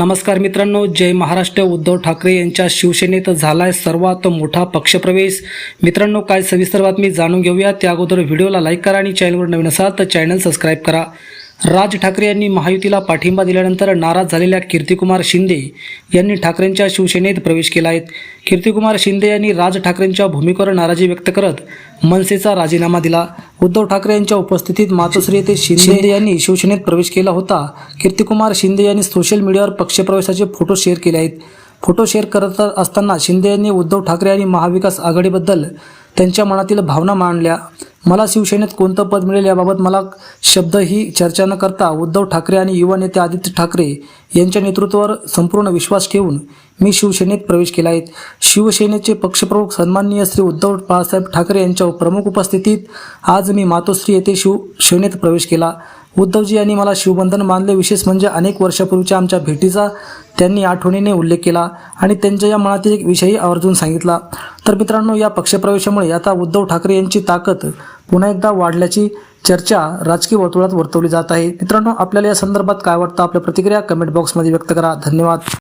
नमस्कार मित्रांनो जय महाराष्ट्र. उद्धव ठाकरे यांच्या शिवसेनेत झालाय सर्वात मोठा पक्षप्रवेश. मित्रांनो काय सविस्तर बातमी जाणून घेऊया. त्या अगोदर व्हिडिओला लाईक करा आणि चॅनलवर नवीन असाल तर चॅनल सबस्क्राईब करा. राज ठाकरे यांनी महायुतीला पाठिंबा दिल्यानंतर नाराज झालेल्या कीर्तिकुमार शिंदे यांनी ठाकरेंच्या शिवसेनेत प्रवेश केला आहे. कीर्तिकुमार शिंदे यांनी राज ठाकरेंच्या भूमिकेवर नाराजी व्यक्त करत मनसेचा राजीनामा दिला. उद्धव ठाकरे यांच्या उपस्थितीत मातोश्री येथे शिंदे यांनी शिवसेनेत प्रवेश केला होता. कीर्तिकुमार शिंदे यांनी सोशल मीडियावर पक्षप्रवेशाचे फोटो शेअर केले आहेत. फोटो शेअर करत असताना शिंदे यांनी उद्धव ठाकरे आणि महाविकास आघाडीबद्दल त्यांच्या मनातील भावना मांडल्या. मला शिवसेनेत कोणतं पद मिळेल याबाबत मला शब्द ही चर्चा न करता उद्धव ठाकरे आणि युवा नेते आदित्य ठाकरे यांच्या नेतृत्वावर संपूर्ण विश्वास ठेवून मी शिवसेनेत प्रवेश केला आहे. शिवसेनेचे पक्षप्रमुख सन्माननीय श्री उद्धव बाळासाहेब ठाकरे यांच्या प्रमुख उपस्थितीत आज मी मातोश्री येथे शिवसेनेत प्रवेश केला. उद्धवजी यांनी मला शिवबंधन मानले. विशेष म्हणजे अनेक वर्षापूर्वीच्या आमच्या भेटीचा त्यांनी आठवणीने उल्लेख केला आणि त्यांच्या या मनातील एक विषयही आवर्जून सांगितला. तर मित्रांनो या पक्षप्रवेशामुळे आता उद्धव ठाकरे यांची ताकद पुन्हा एकदा वाढल्याची चर्चा राजकीय वर्तुळात वर्तवली जात आहे. मित्रांनो आपल्याला या संदर्भात काय वाटतं? आपल्या प्रतिक्रिया कमेंट बॉक्समध्ये व्यक्त करा. धन्यवाद.